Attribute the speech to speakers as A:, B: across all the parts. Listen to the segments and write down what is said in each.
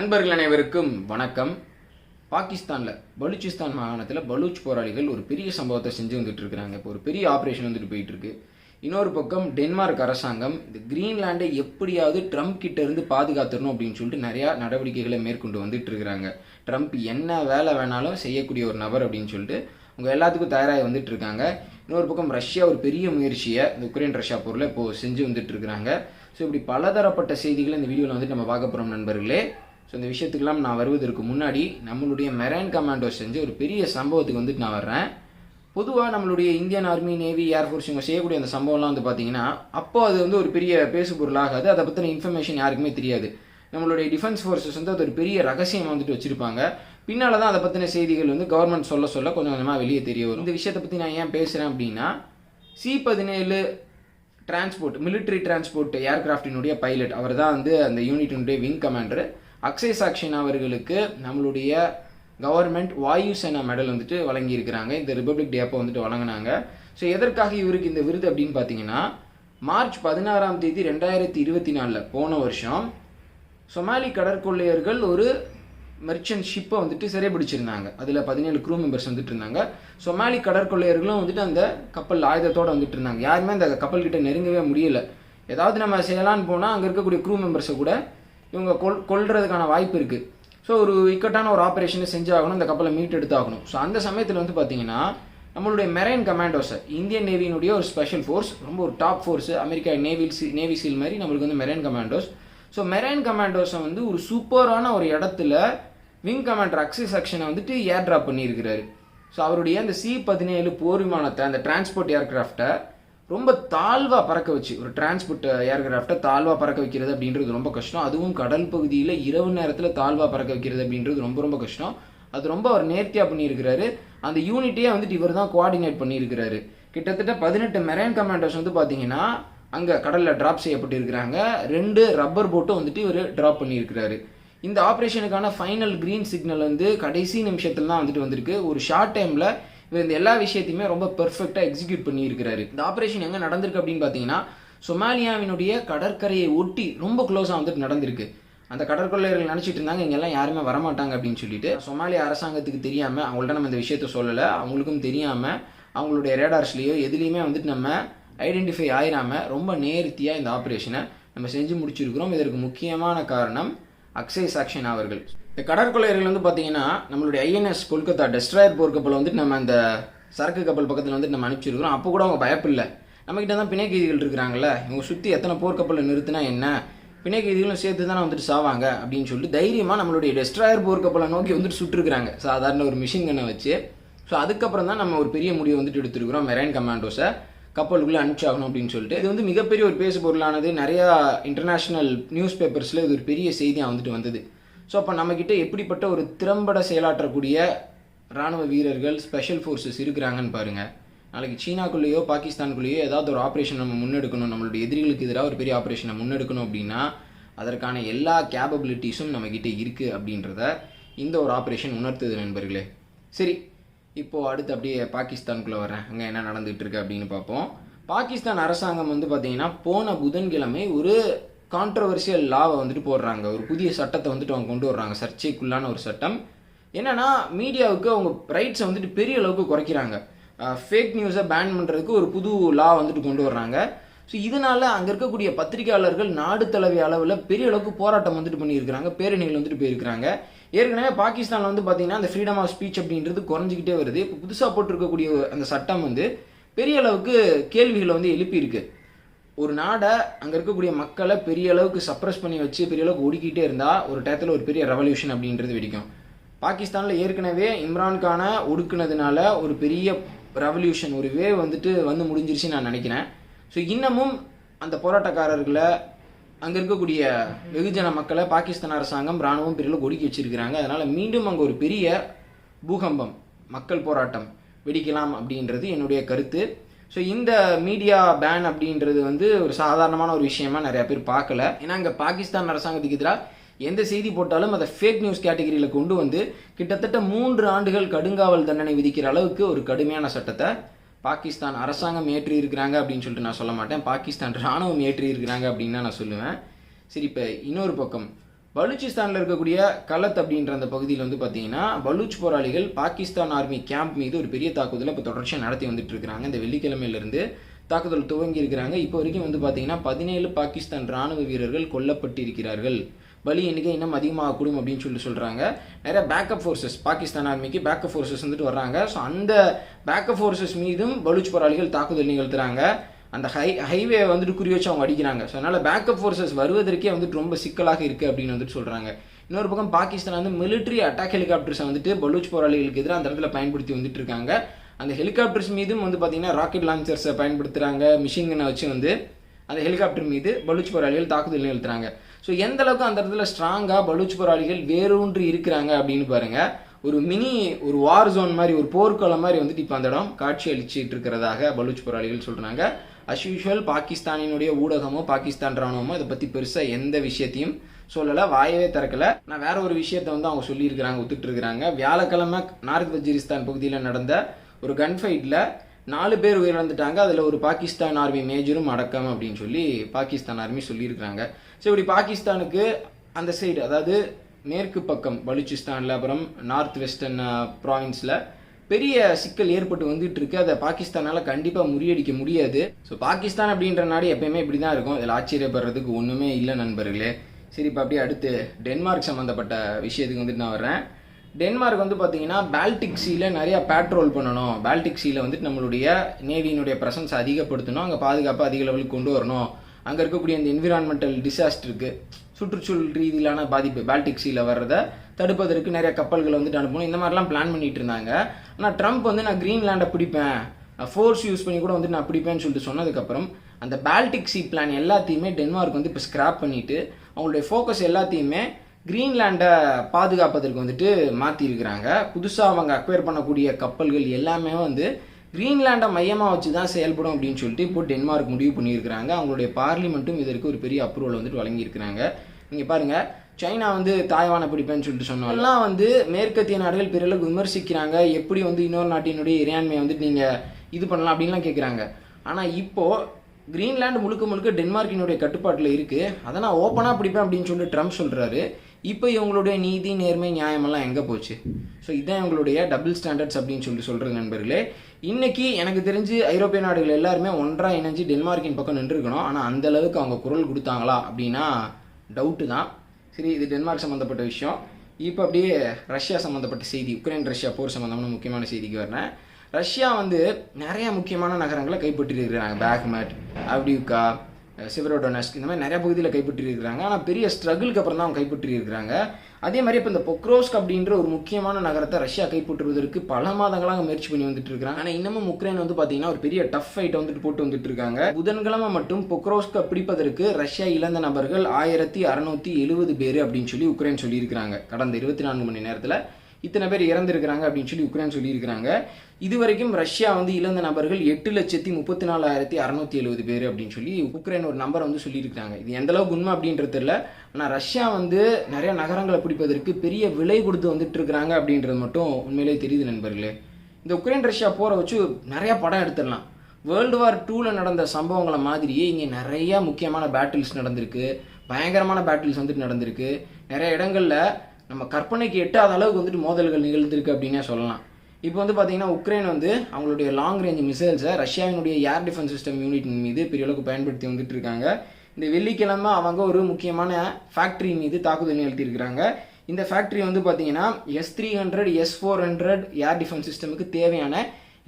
A: நண்பர்கள் அனைவருக்கும் வணக்கம். பாகிஸ்தானில் பலூச்சிஸ்தான் மாகாணத்தில் பலூச் போராளிகள் ஒரு பெரிய சம்பவத்தை செஞ்சு வந்துட்டு இருக்கிறாங்க இப்போ ஒரு பெரிய ஆப்ரேஷன் வந்துட்டு போயிட்டு இருக்கு இன்னொரு பக்கம் டென்மார்க் அரசாங்கம் இந்த கிரீன்லாண்டை எப்படியாவது ட்ரம்ப் கிட்ட இருந்து பாதுகாத்துடணும் அப்படின்னு சொல்லிட்டு நிறையா நடவடிக்கைகளை மேற்கொண்டு வந்துட்டு இருக்கிறாங்க ட்ரம்ப் என்ன வேலை வேணாலும் செய்யக்கூடிய ஒரு நபர் அப்படின்னு சொல்லிட்டு அவங்க எல்லாத்துக்கும் தயாராகி வந்துட்டு இருக்காங்க இன்னொரு பக்கம் ரஷ்யா ஒரு பெரிய முயற்சியை இந்த உக்ரைன் ரஷ்யா போரில் இப்போ செஞ்சு வந்துட்டு இருக்கிறாங்க ஸோ இப்படி பலதரப்பட்ட செய்திகளை இந்த வீடியோவில் வந்துட்டு நம்ம பார்க்க போகிறோம் நண்பர்களே. ஸோ இந்த விஷயத்துக்கெல்லாம் நான் வருவதற்கு முன்னாடி நம்மளுடைய மெரைன் கமாண்டோ செஞ்ச ஒரு பெரிய சம்பவத்துக்கு வந்துட்டு நான் வர்றேன். பொதுவாக நம்மளுடைய இந்தியன் ஆர்மி நேவி ஏர்ஃபோர்ஸ் இவங்க செய்யக்கூடிய அந்த சம்பவம்லாம் வந்து பார்த்தீங்கன்னா அப்போ அது வந்து ஒரு பெரிய பேசு பொருளாகாது அதை பற்றின இன்ஃபர்மேஷன் யாருக்குமே தெரியாது. நம்மளுடைய டிஃபென்ஸ் ஃபோர்ஸஸ் வந்து அது ஒரு பெரிய ரகசியம் வந்துட்டு வச்சிருப்பாங்க. பின்னால் தான் அதை பற்றின செய்திகள் வந்து கவர்மெண்ட் சொல்ல சொல்ல கொஞ்சம் கொஞ்சமாக வெளியே தெரிய வரும். இந்த விஷயத்தை பற்றி நான் ஏன் பேசுகிறேன் அப்படின்னா சி பதினேழு டிரான்ஸ்போர்ட் மிலிட்ரி டிரான்ஸ்போர்ட் ஏர்கிராஃப்டினுடைய பைலட் அவர் தான் வந்து அந்த யூனிட்டினுடைய விங் கமாண்டர் அக்ஷய் சாக்ஷின் அவர்களுக்கு நம்மளுடைய கவர்மெண்ட் வாயு சேனா மெடல் வந்துட்டு வழங்கியிருக்கிறாங்க. இந்த ரிப்பப்ளிக் டே அப்போ வந்துட்டு வழங்கினாங்க. ஸோ எதற்காக இவருக்கு இந்த விருது அப்படின்னு பார்த்தீங்கன்னா மார்ச் பதினாறாம் தேதி ரெண்டாயிரத்தி இருபத்தி நாலில் போன வருஷம் சொமாலி கடற்கொள்ளையர்கள் ஒரு மெர்ச்சன்ட் ஷிப்பை வந்துட்டு சிறைபிடிச்சிருந்தாங்க. அதில் பதினேழு க்ரூ மெம்பர்ஸ் வந்துட்டு இருந்தாங்க. சொமாலி கடற்கொள்ளையர்களும் வந்துட்டு அந்த கப்பல் ஆயுதத்தோடு வந்துட்டு இருந்தாங்க. யாருமே அந்த கப்பல் கிட்ட நெருங்கவே முடியல. ஏதாவது நம்ம செய்யலான்னு போனால் அங்கே இருக்கக்கூடிய க்ரூ மெம்பர்ஸை கூட இவங்க கொல் கொள்றதுக்கான வாய்ப்பு இருக்குது ஸோ ஒரு இக்கட்டான ஒரு ஆப்ரேஷனை செஞ்சாகணும் இந்த கப்பலை மீட் எடுத்தாகணும். ஸோ அந்த சமயத்தில் வந்து பார்த்தீங்கன்னா நம்மளுடைய மெரைன் கமாண்டோஸை இந்தியன் நேவியினுடைய ஒரு ஸ்பெஷல் ஃபோர்ஸ் ரொம்ப ஒரு top force America navy navy seal மாதிரி நம்மளுக்கு வந்து மெரைன் கமாண்டோஸ் ஸோ மெரைன் கமாண்டோஸை வந்து ஒரு சூப்பரான ஒரு இடத்துல விங் கமாண்டர் அக்ஸி செக்ஷனை வந்துட்டு ஏர் ட்ராப் பண்ணியிருக்கிறாரு. ஸோ அவருடைய அந்த சி பதினேழு போர் விமானத்தை அந்த டிரான்ஸ்போர்ட் ஏர்கிராஃப்டை ரொம்ப தாழ்வாக பறக்க வச்சு ஒரு டிரான்ஸ்போர்ட் ஏர்கிராஃப்டை தாழ்வாக பறக்க வைக்கிறது அப்படின்றது ரொம்ப கஷ்டம். அதுவும் கடல் பகுதியில் இரவு நேரத்தில் தாழ்வாக பறக்க வைக்கிறது அப்படின்றது ரொம்ப ரொம்ப கஷ்டம். அது ரொம்ப அவர் நேர்த்தியாக பண்ணியிருக்கிறாரு. அந்த யூனிட்டே வந்துட்டு இவர் தான் கோஆர்டினேட் பண்ணியிருக்கிறாரு. கிட்டத்தட்ட பதினெட்டு மெரைன் கமாண்டர்ஸ் வந்து பார்த்தீங்கன்னா அங்கே கடலில் ட்ராப் செய்யப்பட்டிருக்கிறாங்க. ரெண்டு ரப்பர் போட்டும் வந்துட்டு இவர் ட்ராப் பண்ணியிருக்கிறாரு. இந்த ஆப்ரேஷனுக்கான ஃபைனல் க்ரீன் சிக்னல் வந்து கடைசி நிமிஷத்தில் தான் வந்துட்டு வந்திருக்கு. ஒரு ஷார்ட் டைமில் இந்த எல்லா விஷயத்தையுமே ரொம்ப பெர்ஃபெக்டாக எக்ஸிக்யூட் பண்ணியிருக்கிறாரு. இந்த ஆப்ரேஷன் எங்கே நடந்திருக்கு அப்படின்னு பார்த்தீங்கன்னா சொமாலியாவினுடைய கடற்கரையை ஒட்டி ரொம்ப க்ளோஸாக வந்துட்டு நடந்திருக்கு. அந்த கடற்கொள்ளையர்கள் நினச்சிட்டு இருந்தாங்க இங்கெல்லாம் யாருமே வரமாட்டாங்க அப்படின்னு சொல்லிட்டு. சொமாலியா அரசாங்கத்துக்கு தெரியாமல் அவங்கள்ட்ட நம்ம இந்த விஷயத்த சொல்லலை. அவங்களுக்கும் தெரியாமல் அவங்களுடைய ரேடார்ஸ்லேயோ எதுலேயுமே வந்துட்டு நம்ம ஐடென்டிஃபை ஆயிராமல் ரொம்ப நேர்த்தியாக இந்த ஆப்ரேஷனை நம்ம செஞ்சு முடிச்சிருக்கிறோம். இதற்கு முக்கியமான காரணம் அக்ஷய் சாக்ஷன் அவர்கள். இந்த கடற்கொள்ளையர்கள் வந்து பார்த்தீங்கன்னா நம்மளுடைய ஐஎன்எஸ் கொல்கத்தா டெஸ்ட்ராயர் போர்க்கப்பல் வந்துட்டு நம்ம அந்த சரக்கு கப்பல் பக்கத்தில் வந்துட்டு நம்ம அனுப்பிச்சிருக்கிறோம். அப்போ கூட அவங்க பயப்பில்லை. நம்மக்கிட்ட தான் பிணை கைதிகள் இருக்கிறாங்கல்ல. இவங்க சுற்றி எத்தனை போர்க்கப்பலை நிறுத்தினா என்ன? பிணை கைதிகளும் சேர்த்து தானே வந்துட்டு சாவாங்க அப்படின்னு சொல்லிட்டு தைரியமாக நம்மளுடைய டெஸ்ட்ராயர் போர்க்கப்பலை நோக்கி வந்துட்டு சுட்டுருக்குறாங்க. சாதாரண ஒரு மிஷின் கண்ணை வச்சு. ஸோ அதுக்கப்புறம் தான் நம்ம ஒரு பெரிய முடிவு வந்துட்டு எடுத்துருக்குறோம். மெரைன் கமாண்டோஸை கப்பலுக்குள்ளே அனுப்பிச்சாகணும் அப்படின்னு சொல்லிட்டு. இது வந்து மிகப்பெரிய ஒரு பேசு பொருளானது நிறையா இன்டர்நேஷ்னல் நியூஸ் பேப்பர்ஸில் இது ஒரு பெரிய செய்தியாக வந்துட்டு வந்தது. ஸோ அப்போ நம்மக்கிட்ட எப்படிப்பட்ட ஒரு திறம்பட செயலாற்றக்கூடிய ராணுவ வீரர்கள் ஸ்பெஷல் ஃபோர்ஸஸ் இருக்கிறாங்கன்னு பாருங்கள் நாளைக்கு சீனாக்குள்ளேயோ பாகிஸ்தானுக்குள்ளேயோ ஏதாவது ஒரு ஆப்ரேஷன் நம்ம முன்னெடுக்கணும் நம்மளுடைய எதிரிகளுக்கு எதிராக ஒரு பெரிய ஆப்ரேஷனை முன்னெடுக்கணும் அப்படின்னா அதற்கான எல்லா கேப்பபிலிட்டிஸும் நம்மக்கிட்ட இருக்குது அப்படின்றத இந்த ஒரு ஆப்ரேஷன் உணர்த்துது நண்பர்களே. சரி இப்போது அடுத்து அப்படியே பாகிஸ்தானுக்குள்ளே வரேன் அங்கே என்ன நடந்துகிட்டு இருக்கு அப்படின்னு பார்ப்போம். பாகிஸ்தான் அரசாங்கம் வந்து பார்த்தீங்கன்னா போன புதன்கிழமை ஒரு கான்ட்ரவர்சியல் லாவை வந்துட்டு போடுறாங்க. ஒரு புதிய சட்டத்தை வந்துட்டு அவங்க கொண்டு வர்றாங்க. சர்ச்சைக்குள்ளான ஒரு சட்டம். என்னன்னா மீடியாவுக்கு அவங்க ரைட்ஸை வந்துட்டு பெரிய அளவுக்கு குறைக்கிறாங்க. ஃபேக் நியூஸை பேன் பண்ணுறதுக்கு ஒரு புது லா வந்துட்டு கொண்டு வர்றாங்க. ஸோ இதனால அங்கே இருக்கக்கூடிய பத்திரிகையாளர்கள் நாடு தழுவிய அளவில் பெரிய அளவுக்கு போராட்டம் வந்துட்டு பண்ணியிருக்கிறாங்க. பேரணிகள் வந்துட்டு போயிருக்கிறாங்க. ஏற்கனவே பாகிஸ்தானில் வந்து பார்த்திங்கன்னா அந்த ஃப்ரீடம் ஆஃப் ஸ்பீச் அப்படின்றது குறைஞ்சிக்கிட்டே வருது. இப்போ புதுசாக போட்டிருக்கக்கூடிய அந்த சட்டம் வந்து பெரிய அளவுக்கு கேள்விகளை வந்து எழுப்பியிருக்கு. ஒரு நாடை அங்கே இருக்கக்கூடிய மக்களை பெரிய அளவுக்கு சப்ரஸ் பண்ணி வச்சு பெரிய அளவுக்கு ஒடுக்கிட்டே இருந்தால் ஒரு டயத்தில் ஒரு பெரிய ரெவல்யூஷன் அப்படின்றது வெடிக்கும். பாகிஸ்தானில் ஏற்கனவே இம்ரான்கானை ஒடுக்குனதுனால ஒரு பெரிய ரெவல்யூஷன் ஒரு வே வந்துட்டு வந்து முடிஞ்சிருச்சுன்னு நான் நினைக்கிறேன். ஸோ இன்னமும் அந்த போராட்டக்காரர்களை அங்கே இருக்கக்கூடிய வெகுஜன மக்களை பாகிஸ்தான் அரசாங்கம் இராணுவம் பெரிய அளவுக்கு ஒடுக்கி வச்சிருக்கிறாங்க. அதனால் மீண்டும் அங்கே ஒரு பெரிய பூகம்பம் மக்கள் போராட்டம் வெடிக்கலாம் அப்படின்றது என்னுடைய கருத்து. ஸோ இந்த மீடியா பேன் அப்படின்றது வந்து ஒரு சாதாரணமான ஒரு விஷயமா நிறைய பேர் பார்க்கல. ஏன்னா இங்கே பாகிஸ்தான் அரசாங்கத்துக்கு எதிராக எந்த செய்தி போட்டாலும் அதை ஃபேக் நியூஸ் கேட்டகரியில் கொண்டு வந்து கிட்டத்தட்ட மூன்று ஆண்டுகள் கடுங்காவல் தண்டனை விதிக்கிற அளவுக்கு ஒரு கடுமையான சட்டத்தை பாகிஸ்தான் அரசாங்கம் ஏற்றி இருக்கிறாங்க அப்படின்னு சொல்லிட்டு நான் சொல்ல மாட்டேன். பாகிஸ்தான் ராணுவம் ஏற்றி இருக்கிறாங்க அப்படின்னு தான் நான் சொல்லுவேன். சரி இப்போ இன்னொரு பக்கம் பலூச்சிஸ்தானில் இருக்கக்கூடிய கலத் அப்படின்ற அந்த பகுதியில் வந்து பார்த்தீங்கன்னா பலூச் போராளிகள் பாகிஸ்தான் ஆர்மி கேம்ப் மீது ஒரு பெரிய தாக்குதலை இப்போ தொடர்ச்சியாக நடத்தி வந்துட்டு இருக்கிறாங்க இந்த வெள்ளிக்கிழமையிலிருந்து தாக்குதல் துவங்கி இருக்கிறாங்க. இப்போ வரைக்கும் வந்து பார்த்தீங்கன்னா பதினேழு பாகிஸ்தான் ராணுவ வீரர்கள் கொல்லப்பட்டிருக்கிறார்கள். பலி எண்ணிக்கை இன்னும் அதிகமாகக்கூடும் அப்படின்னு சொல்லி சொல்கிறாங்க நிறைய பேக்கப் ஃபோர்ஸஸ் பாகிஸ்தான் ஆர்மிக்கு பேக்கப் ஃபோர்ஸஸ் வந்துட்டு வர்றாங்க. ஸோ அந்த பேக்கப் ஃபோர்ஸஸ் மீதும் பலூச் போராளிகள் தாக்குதல் நிகழ்த்துறாங்க. அந்த ஹை ஹைவே வந்துட்டு குறி வச்சு அவங்க அடிக்கிறாங்க. ஸோ அதனால் பேக்கப் ஃபோர்ஸஸ் வருவதற்கே வந்துட்டு ரொம்ப சிக்கலாக இருக்குது அப்படின்னு வந்துட்டு சொல்கிறாங்க இன்னொரு பக்கம் பாகிஸ்தான் வந்து மிலிட்ரி அட்டாக் ஹெலிகாப்டர்ஸை வந்துட்டு பலூச் போராளிகளுக்கு எதிராக அந்த இடத்துல பயன்படுத்தி வந்துட்டு இருக்காங்க. அந்த ஹெலிகாப்டர்ஸ் மீதும் வந்து பார்த்தீங்கன்னா ராக்கெட் லான்ச்சர்ஸை பயன்படுத்துகிறாங்க மிஷின் கன்னை வச்சு வந்து அந்த ஹெலிகாப்டர் மீது பலூச் போராளிகள் தாக்குதல் நிகழ்த்துறாங்க. ஸோ எந்த அளவுக்கு அந்த இடத்துல ஸ்ட்ராங்காக பலூச் போராளிகள் வேரூன்றி இருக்கிறாங்க அப்படின்னு பாருங்கள் ஒரு மினி ஒரு வார் ஜோன் மாதிரி ஒரு போர்க்களம் மாதிரி வந்துட்டு இப்போ அந்த இடம் காட்சி அளிச்சிட்டு இருக்கிறதாக பலூச் போராளிகள் சொல்கிறாங்க அஸ் யூஷுவல் பாகிஸ்தானினுடைய ஊடகமோ பாகிஸ்தான் ராணுவமோ இதை பற்றி பெருசாக எந்த விஷயத்தையும் சொல்லலை வாயவே திறக்கல. நான் வேற ஒரு விஷயத்தை வந்து அவங்க சொல்லியிருக்கிறாங்க ஒத்துட்டு இருக்கிறாங்க வியாழக்கிழமை நார்த் வஜிரிஸ்தான் பகுதியில் நடந்த ஒரு கன் ஃபைட்டில் நாலு பேர் உயிரிழந்துட்டாங்க. அதில் ஒரு பாகிஸ்தான் ஆர்மி மேஜரும் அடக்கம் அப்படின்னு சொல்லி பாகிஸ்தான் ஆர்மி சொல்லியிருக்கிறாங்க. ஸோ இப்படி பாகிஸ்தானுக்கு அந்த சைடு அதாவது மேற்கு பக்கம் பலூச்சிஸ்தானில் அப்புறம் நார்த் வெஸ்டர்ன் ப்ராவின்ஸில் பெரிய சிக்கல் ஏற்பட்டு வந்துட்டு இருக்கு அதை பாகிஸ்தானால் கண்டிப்பாக முறியடிக்க முடியாது. ஸோ பாகிஸ்தான் அப்படின்ற நாடு எப்பயுமே இப்படி தான் இருக்கும். இதில் ஆச்சரியப்படுறதுக்கு ஒன்றுமே இல்லை நண்பர்களே. சரி இப்போ அப்படியே அடுத்து டென்மார்க் சம்மந்தப்பட்ட விஷயத்துக்கு வந்துட்டு நான் வர்றேன். டென்மார்க் வந்து பார்த்தீங்கன்னா பால்டிக் சீல நிறையா பேட்ரோல் பண்ணணும். பால்டிக் சீல வந்துட்டு நம்மளுடைய நேவியினுடைய பிரசன்ஸ் அதிகப்படுத்தணும். அங்கே பாதுகாப்பு அதிக லெவலுக்கு கொண்டு வரணும். அங்கே இருக்கக்கூடிய இந்த என்விரான்மெண்டல் டிசாஸ்டருக்கு சுற்றுச்சூழல் ரீதியிலான பாதிப்பு. பால்டிக் சீல வர்றதை தடுப்பதற்கு நிறைய கப்பல்களை வந்துட்டு அனுப்பணும். இந்த மாதிரிலாம் பிளான் பண்ணிட்டு இருந்தாங்க. ஆனால் ட்ரம்ப் வந்து நான் கிரீன்லாண்டை பிடிப்பேன். ஃபோர்ஸ் யூஸ் பண்ணி கூட வந்து நான் பிடிப்பேன்னு சொல்லிட்டு சொன்னதுக்கப்புறம் அந்த பால்டிக் சி பிளான் எல்லாத்தையுமே டென்மார்க் வந்து இப்போ ஸ்கிராப் பண்ணிட்டு அவங்களுடைய ஃபோக்கஸ் எல்லாத்தையுமே கிரீன்லாண்டை பாதுகாப்பதற்கு வந்துட்டு மாற்றிருக்கிறாங்க புதுசாக அவங்க அக்வயர் பண்ணக்கூடிய கப்பல்கள் எல்லாமே வந்து கிரீன்லாண்டை மையமாக வச்சு தான் செயல்படும் அப்படின்னு சொல்லிட்டு இப்போ டென்மார்க் முடிவு பண்ணியிருக்கிறாங்க. அவங்களுடைய பார்லிமெண்ட்டும் இதற்கு ஒரு பெரிய அப்ரூவல் வந்துட்டு வழங்கியிருக்கிறாங்க. நீங்கள் பாருங்கள் சைனா வந்து தாய்வானை பிடிப்பேன்னு சொல்லிட்டு சொன்னோம். எல்லாம் வந்து மேற்கத்திய நாடுகள் பிறகு விமர்சிக்கிறாங்க. எப்படி வந்து இன்னொரு நாட்டினுடைய இறையாண்மையை வந்துட்டு நீங்கள் இது பண்ணலாம் அப்படின்லாம் கேட்குறாங்க ஆனால் இப்போது கிரீன்லாண்டு முழுக்க முழுக்க டென்மார்க்கினுடைய கட்டுப்பாட்டில் இருக்குது அதை நான் ஓப்பனாக பிடிப்பேன் அப்படின்னு சொல்லிட்டு ட்ரம்ப் சொல்கிறாரு இப்போ இவங்களுடைய நீதி நேர்மை நியாயமெல்லாம் எங்கே போச்சு? ஸோ இதான் இவங்களுடைய டபுள் ஸ்டாண்டர்ட்ஸ் அப்படின்னு சொல்லி சொல்கிறது நண்பர்களே. இன்றைக்கி எனக்கு தெரிஞ்சு ஐரோப்பிய நாடுகள் எல்லாருமே ஒன்றாக இணைஞ்சு டென்மார்க்கின் பக்கம் நின்றுருக்கணும். ஆனால் அந்த அளவுக்கு அவங்க குரல் கொடுத்தாங்களா அப்படின்னா டவுட்டு தான். சரி இது டென்மார்க் சம்மந்தப்பட்ட விஷயம். இப்போ அப்படியே ரஷ்யா சம்மந்தப்பட்ட செய்தி உக்ரைன் ரஷ்யா போர் சம்மந்தமான முக்கியமான செய்திக்கு வரேன். ரஷ்யா வந்து நிறைய முக்கியமான நகரங்களை கைப்பற்றிருக்கிறாங்க பேக்மேட் அப்டியூக்கா சிவரோடோனஸ்க் இந்த மாதிரி நிறைய பகுதியில் கைப்பற்றிருக்கிறாங்க ஆனால் பெரிய ஸ்ட்ரகிளுக்கு அப்புறம் தான் அவங்க கைப்பற்றியிருக்கிறாங்க. அதே மாதிரி இப்போ இந்த பொக்ரோஸ்க் அப்படின்ற ஒரு முக்கியமான நகரத்தை ரஷ்யா கைப்பற்றுவதற்கு பல மாதங்களாக முயற்சி பண்ணி வந்துட்டு இருக்காங்க. ஆனால் இன்னமும் உக்ரைன் வந்து பார்த்தீங்கன்னா ஒரு பெரிய டஃப் ஃபைட்டை வந்துட்டு போட்டு வந்துட்டு இருக்காங்க. புதன்கிழமை மட்டும் பொக்ரோஸ்கை பிடிப்பதற்கு ரஷ்யா இழந்த நபர்கள் ஆயிரத்தி அறுநூத்தி எழுபது பேர் அப்படின்னு சொல்லி உக்ரைன் சொல்லியிருக்கிறாங்க. கடந்த இருபத்தி நான்கு மணி நேரத்தில் இத்தனை பேர் இறந்துருக்கிறாங்க அப்படின்னு சொல்லி உக்ரைன் சொல்லியிருக்கிறாங்க. இதுவரைக்கும் ரஷ்யா வந்து இழந்த நபர்கள் எட்டு லட்சத்தி முப்பத்தி நாலாயிரத்தி அறநூற்றி எழுபது பேர் அப்படின்னு சொல்லி உக்ரைன் ஒரு நம்பரை வந்து சொல்லியிருக்காங்க இது எந்த அளவுக்கு உண்மை அப்படின்றது தெரியல. ஆனால் ரஷ்யா வந்து நிறைய நகரங்களை பிடிப்பதற்கு பெரிய விலை கொடுத்து வந்துட்டு இருக்கிறாங்க அப்படின்றது மட்டும் உண்மையிலே தெரியுது நண்பர்களே. இந்த உக்ரைன் ரஷ்யா போரை வச்சு நிறைய படம் எடுத்துடலாம். வேர்ல்டு வார் டூவில் நடந்த சம்பவங்களை மாதிரியே இங்கே நிறைய முக்கியமான பேட்டில்ஸ் நடந்திருக்கு. பயங்கரமான பேட்டில்ஸ் வந்துட்டு நடந்திருக்கு. நிறைய இடங்களில் நம்ம கற்பனைக்கு எட்டாத அளவுக்கு வந்துட்டு மோதல்கள் நிகழ்ந்திருக்கு அப்படின்னே சொல்லலாம். இப்போ வந்து பார்த்தீங்கன்னா உக்ரைன் வந்து அவங்களுடைய லாங் ரேஞ்ச் மிசைல்ஸை ரஷ்யாவினுடைய ஏர் டிஃபென்ஸ் சிஸ்டம் யூனிட் மீது பெரிய அளவுக்கு பயன்படுத்தி வந்துட்டு இருக்காங்க. இந்த வெள்ளிக்கிழமை அவங்க ஒரு முக்கியமான ஃபேக்ட்ரி மீது தாக்குதல் நிகழ்த்தியிருக்கிறாங்க இந்த ஃபேக்ட்ரி வந்து பார்த்தீங்கன்னா S three hundred S four hundred air defence சிஸ்டமுக்கு தேவையான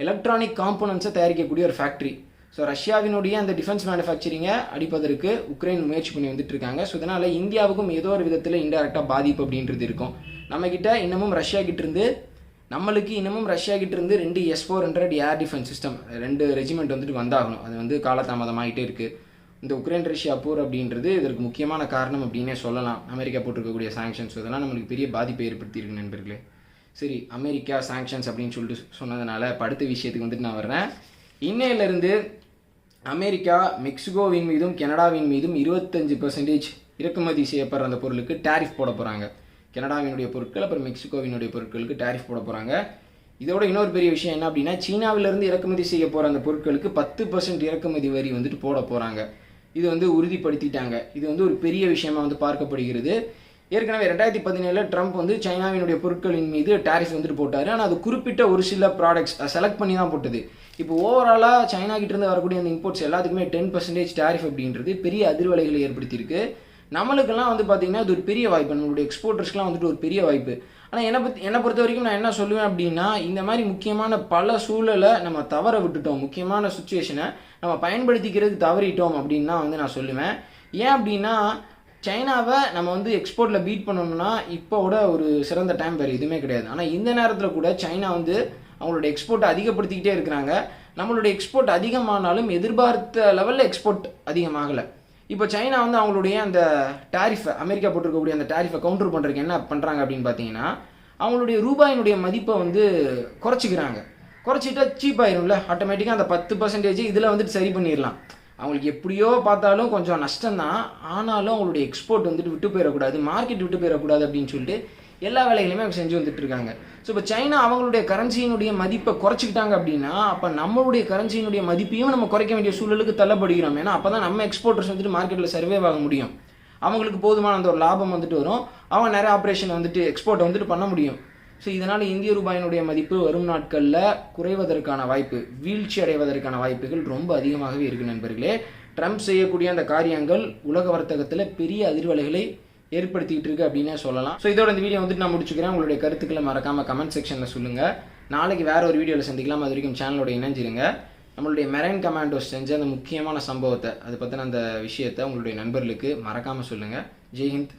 A: எலக்ட்ரானிக் காம்போனன்ட்ஸை தயாரிக்கக்கூடிய ஒரு ஃபேக்ட்ரி ஸோ ரஷ்யாவினுடைய அந்த டிஃபென்ஸ் மேனுஃபேக்சரிங்கை அடிப்பதற்கு உக்ரைன் முயற்சி பண்ணி வந்துட்டு இருக்காங்க. ஸோ இதனால் இந்தியாவுக்கும் ஏதோ ஒரு விதத்தில் இன்டெரக்டாக பாதிப்பு அப்படின்றது இருக்கும். நம்மக்கிட்ட இன்னமும் ரஷ்யா கிட்டேருந்து நம்மளுக்கு இன்னமும் ரஷ்யா கிட்ட இருந்து ரெண்டு S four hundred air defence system ரெண்டு ரெஜிமெண்ட் வந்துட்டு வந்தாகணும். அது வந்து காலதாமதமாகிட்டே இருக்குது இந்த உக்ரைன் ரஷ்யா போர் அப்படின்றது இதற்கு முக்கியமான காரணம் அப்படின்னே சொல்லலாம். அமெரிக்கா போட்டிருக்கக்கூடிய சாங்ஷன்ஸ் இதெல்லாம் நம்மளுக்கு பெரிய பாதிப்பை ஏற்படுத்தியிருக்கு நண்பர்களே. சரி அமெரிக்கா சாங்ஷன்ஸ் அப்படின்னு சொல்லிட்டு சொன்னதுனால படுத்த விஷயத்துக்கு வந்துட்டு நான் வர்றேன். இன்னையிலிருந்து அமெரிக்கா மெக்சிகோவின் மீதும் கனடாவின் மீதும் இருபத்தஞ்சு பர்சன்டேஜ் இறக்குமதி செய்யப்படுற அந்த பொருளுக்கு டேரிஃப் போட போகிறாங்க கனடாவினுடைய பொருட்கள் அப்புறம் மெக்சிகோவினுடைய பொருட்களுக்கு டேரிஃப் போட போகிறாங்க இதோட இன்னொரு பெரிய விஷயம் என்ன அப்படின்னா சீனாவிலிருந்து இறக்குமதி செய்ய போகிற அந்த பொருட்களுக்கு பத்து பர்சன்ட் இறக்குமதி வரி வந்துட்டு போட போகிறாங்க இது வந்து உறுதிப்படுத்திட்டாங்க. இது வந்து ஒரு பெரிய விஷயமா வந்து பார்க்கப்படுகிறது. ஏற்கனவே ரெண்டாயிரத்தி பதினேழில் ட்ரம்ப் வந்து சைனாவினுடைய பொருட்களின் மீது டேரிஃப் வந்துட்டு போட்டார். ஆனால் அது குறிப்பிட்ட ஒரு சில ப்ராடக்ட்ஸ் செலக்ட் பண்ணி தான் போட்டது. இப்போ ஓவராலாக சைனா கிட்டேருந்து வரக்கூடிய அந்த இம்போர்ட்ஸ் எல்லாத்துக்குமே டென் பர்சன்டேஜ் டேரிஃப் அப்படின்றது பெரிய அதிர்வலைகளை ஏற்படுத்தியிருக்கு. நம்மளுக்கெல்லாம் வந்து பார்த்தீங்கன்னா அது ஒரு பெரிய வாய்ப்பு. நம்மளுடைய எக்ஸ்போர்ட்டர்ஸ்க்குலாம் வந்துட்டு ஒரு பெரிய வாய்ப்பு. ஆனால் என்னை பற்றி என்னை பொறுத்த வரைக்கும் நான் என்ன சொல்லுவேன் அப்படின்னா இந்த மாதிரி முக்கியமான பல சூழலை நம்ம தவற விட்டுட்டோம். முக்கியமான சுச்சுவேஷனை நம்ம பயன்படுத்திக்கிறதுக்கு தவறிட்டோம் அப்படின்னு தான் வந்து நான் சொல்லுவேன். ஏன் அப்படின்னா சைனாவை நம்ம வந்து எக்ஸ்போர்ட்டில் பீட் பண்ணணும்னா இப்போவோட ஒரு சிறந்த டைம் வேறு எதுவுமே கிடையாது. ஆனால் இந்த நேரத்தில் கூட சைனா வந்து அவங்களோட எக்ஸ்போர்ட்டை அதிகப்படுத்திக்கிட்டே இருக்கிறாங்க. நம்மளுடைய எக்ஸ்போர்ட் அதிகமானாலும் எதிர்பார்த்த லெவலில் எக்ஸ்போர்ட் அதிகமாகலை. இப்போ சைனா வந்து அவங்களுடைய அந்த டாரிஃபை அமெரிக்கா போட்டிருக்கக்கூடிய அந்த டாரிஃபை கவுண்டர் பண்ணுறதுக்கு என்ன பண்ணுறாங்க அப்படின்னு பார்த்தீங்கன்னா அவங்களுடைய ரூபாயினுடைய மதிப்பை வந்து குறைச்சிக்கிறாங்க. குறைச்சிட்டா சீப் ஆயிரும்ல. ஆட்டோமேட்டிக்காக அந்த பத்து பர்சன்டேஜ் இதில் வந்துட்டு சரி பண்ணிடலாம் அவங்களுக்கு எப்படியோ பார்த்தாலும் கொஞ்சம் நஷ்டம்தான். ஆனாலும் அவங்களுடைய எக்ஸ்போர்ட் வந்துட்டு விட்டு போயிடக்கூடாது. மார்க்கெட் விட்டு போயிடக்கூடாது அப்படின்னு சொல்லிட்டு எல்லா வேலைகளையுமே அவங்க செஞ்சு வந்துட்டு இருக்காங்க ஸோ இப்போ சைனா அவங்களுடைய கரன்சியினுடைய மதிப்பை குறைச்சிக்கிட்டாங்க அப்படின்னா அப்போ நம்மளுடைய கரன்சியினுடைய மதிப்பையும் நம்ம குறைக்க வேண்டிய சூழலுக்கு தள்ளப்படுகிறோம். ஏன்னா அப்போ தான் நம்ம எக்ஸ்போர்ட்டர்ஸ் வந்துட்டு மார்க்கெட்டில் சர்வே ஆக முடியும். அவங்களுக்கு போதுமான அந்த ஒரு லாபம் வந்துட்டு வரும். அவங்க நிறைய ஆப்ரேஷன் வந்துட்டு எக்ஸ்போர்ட்டை வந்துட்டு பண்ண முடியும். ஸோ இதனால் இந்திய ரூபாயினுடைய மதிப்பு வரும் நாட்களில் குறைவதற்கான வாய்ப்பு வீழ்ச்சி அடைவதற்கான வாய்ப்புகள் ரொம்ப அதிகமாகவே இருக்கு நண்பர்களே. ட்ரம்ப் செய்யக்கூடிய அந்த காரியங்கள் உலக வர்த்தகத்தில் பெரிய அதிர்வலைகளை ஏற்படுத்திக்கிட்டு இருக்கு அப்படின்னே சொல்லலாம். ஸோ இதோட இந்த வீடியோ வந்துட்டு நான் முடிச்சுக்கிறேன். உங்களுடைய கருத்துக்களை மறக்காம கமெண்ட் செக்ஷனில் சொல்லுங்கள் நாளைக்கு வேற ஒரு வீடியோவில் சந்திக்கலாம். அது வரைக்கும் சேனலோட இணைஞ்சிருங்க. நம்மளுடைய மெரைன் கமாண்டோஸ் செஞ்ச அந்த முக்கியமான சம்பவத்தை அதை பற்றின அந்த விஷயத்தை உங்களுடைய நண்பர்களுக்கு மறக்காமல் சொல்லுங்கள் ஜெய்ஹிந்த்